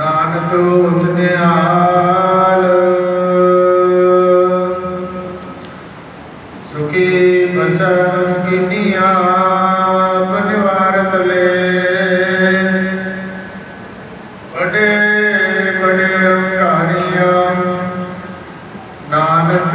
ਨਾਨਕ ਨਿਹਾਲ ਸੁਖੀ ਬਸਸ ਕੀਨੀਆ ਪਰਿਵਾਰ ਤਲੇ। ਬੜੇ ਨਾਨਕ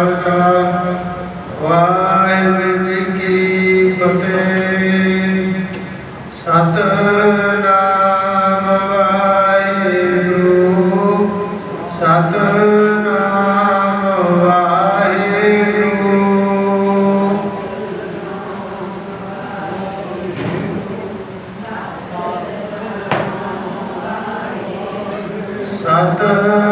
ਖਾਲਸਾ ਵਾਹਿਗੁਰੂ ਜੀ ਕੀ ਫਤਿਹ। ਸਤਨਾਮ ਵਾਹਿਗੁਰੂ ਸਤਨਾਮ ਵਾਹਿਗੁਰੂ। ਸਤਨਾਮ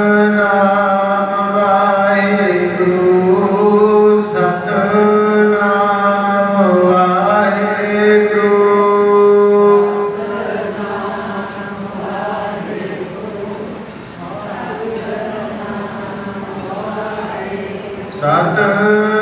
ਸਤਿ